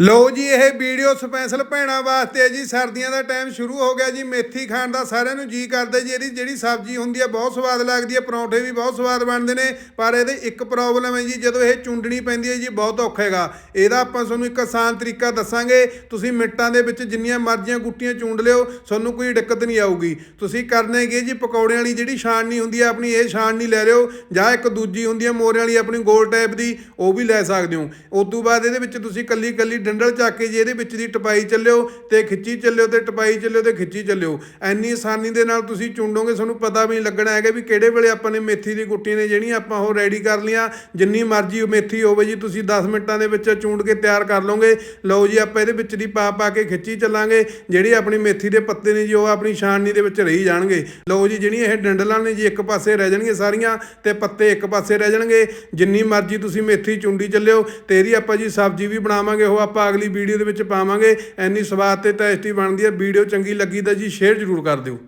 ਲਓ ਜੀ, ਇਹ ਵੀਡੀਓ ਸਪੈਸ਼ਲ ਭੈਣਾਂ ਵਾਸਤੇ ਹੈ ਜੀ। ਸਰਦੀਆਂ ਦਾ ਟਾਈਮ ਸ਼ੁਰੂ ਹੋ ਗਿਆ ਜੀ। ਮੇਥੀ ਖਾਣ ਦਾ ਸਾਰਿਆਂ ਨੂੰ ਜੀ ਕਰਦਾ ਜੀ। ਇਹਦੀ ਜਿਹੜੀ ਸਬਜ਼ੀ ਹੁੰਦੀ ਹੈ, ਬਹੁਤ ਸਵਾਦ ਲੱਗਦੀ ਹੈ। ਪਰੌਂਠੇ ਵੀ ਬਹੁਤ ਸਵਾਦ ਬਣਦੇ ਨੇ, ਪਰ ਇਹਦੇ ਇੱਕ ਪ੍ਰੋਬਲਮ ਹੈ ਜੀ, ਜਦੋਂ ਇਹ ਚੁੰਡਣੀ ਪੈਂਦੀ ਹੈ ਜੀ, ਬਹੁਤ ਔਖਾ ਹੈਗਾ। ਇਹਦਾ ਆਪਾਂ ਤੁਹਾਨੂੰ ਇੱਕ ਆਸਾਨ ਤਰੀਕਾ ਦੱਸਾਂਗੇ। ਤੁਸੀਂ ਮਿੰਟਾਂ ਦੇ ਵਿੱਚ ਜਿੰਨੀਆਂ ਮਰਜ਼ੀਆਂ ਗੁੱਟੀਆਂ ਚੁੰਡ ਲਿਓ, ਤੁਹਾਨੂੰ ਕੋਈ ਦਿੱਕਤ ਨਹੀਂ ਆਊਗੀ। ਤੁਸੀਂ ਕਰਨੇ ਕੀ ਜੀ, ਪਕੌੜਿਆਂ ਵਾਲੀ ਜਿਹੜੀ ਛਾਣਨੀ ਹੁੰਦੀ ਹੈ, ਆਪਣੀ ਇਹ ਛਾਣਨੀ ਲੈ ਲਿਓ। ਜਾਂ ਇੱਕ ਦੂਜੀ ਹੁੰਦੀ ਹੈ, ਮੋਰਿਆਂ ਵਾਲੀ ਆਪਣੀ ਗੋਲ ਟਾਈਪ ਦੀ, ਉਹ ਵੀ ਲੈ ਸਕਦੇ ਹੋ। ਉਸ ਤੋਂ ਬਾਅਦ ਇਹਦੇ ਵਿੱਚ ਤੁਸੀਂ ਕੱਲੀ ਕੱਲੀ ਡੰਡਲ ਚੱਕ ਕੇ ਜੇ ਇਹਦੇ ਵਿੱਚ ਦੀ ਟਪਾਈ ਚੱਲਿਓ ਤੇ ਖਿੱਚੀ ਚੱਲਿਓ ਤੇ ਟਪਾਈ ਚੱਲਿਓ ਤੇ ਖਿੱਚੀ ਚੱਲਿਓ। ਐਨੀ ਆਸਾਨੀ ਦੇ ਨਾਲ ਤੁਸੀਂ ਚੁੰਡੋਗੇ ਤੁਹਾਨੂੰ ਪਤਾ ਵੀ ਨਹੀਂ ਲੱਗਣਾ ਹੈਗਾ ਵੀ ਕਿਹੜੇ ਵੇਲੇ ਆਪਾਂ ਨੇ ਮੇਥੀ ਦੀ ਗੁੱਟੀ ਨੇ ਜਿਹੜੀਆਂ ਆਪਾਂ ਉਹ ਰੈਡੀ ਕਰ ਲੀਆਂ ਜਿੰਨੀ ਮਰਜ਼ੀ ਮੇਥੀ ਹੋਵੇ ਜੀ, ਤੁਸੀਂ 10 ਮਿੰਟਾਂ ਦੇ ਵਿੱਚ ਚੂੰਡ ਕੇ ਤਿਆਰ ਕਰ ਲਓਗੇ। ਲਓ ਜੀ, ਆਪਾਂ ਇਹਦੇ ਵਿੱਚ ਦੀ ਪਾ ਪਾ ਕੇ ਖਿੱਚੀ ਚੱਲਾਂਗੇ। ਜਿਹੜੀ ਆਪਣੀ ਮੇਥੀ ਦੇ ਪੱਤੇ ਨੇ ਜੀ, ਉਹ ਆਪਣੀ ਛਾਣਨੀ ਦੇ ਵਿੱਚ ਰਹੀ ਜਾਣਗੇ। ਲਓ ਜੀ, ਜਿਹੜੀਆਂ ਇਹ ਡੰਡਲਾਂ ਨੇ ਜੀ, ਇੱਕ ਪਾਸੇ ਰਹਿ ਜਾਣਗੀਆਂ ਸਾਰੀਆਂ ਤੇ ਪੱਤੇ ਇੱਕ ਪਾਸੇ ਰਹਿ ਜਾਣਗੇ। ਜਿੰਨੀ ਮਰਜ਼ੀ ਤੁਸੀਂ ਮੇਥੀ ਚੁੰਡੀ ਚੱਲਿਓ, ਤੇ ਇਹਦੀ ਆਪਾਂ ਜੀ ਸਬਜ਼ੀ ਵੀ ਬਣਾਵਾਂਗੇ, ਉਹ ਆਪਾਂ ਆਪਾਂ ਅਗਲੀ ਵੀਡੀਓ ਦੇ ਵਿੱਚ ਪਾਵਾਂਗੇ। ਐਨੀ ਸਵਾਦ ਤੇ ਟੇਸਟੀ ਬਣਦੀ ਹੈ ਵੀਡੀਓ ਚੰਗੀ ਲੱਗੀ ਤਾਂ ਜੀ ਸ਼ੇਅਰ ਜ਼ਰੂਰ ਕਰ ਦਿਓ।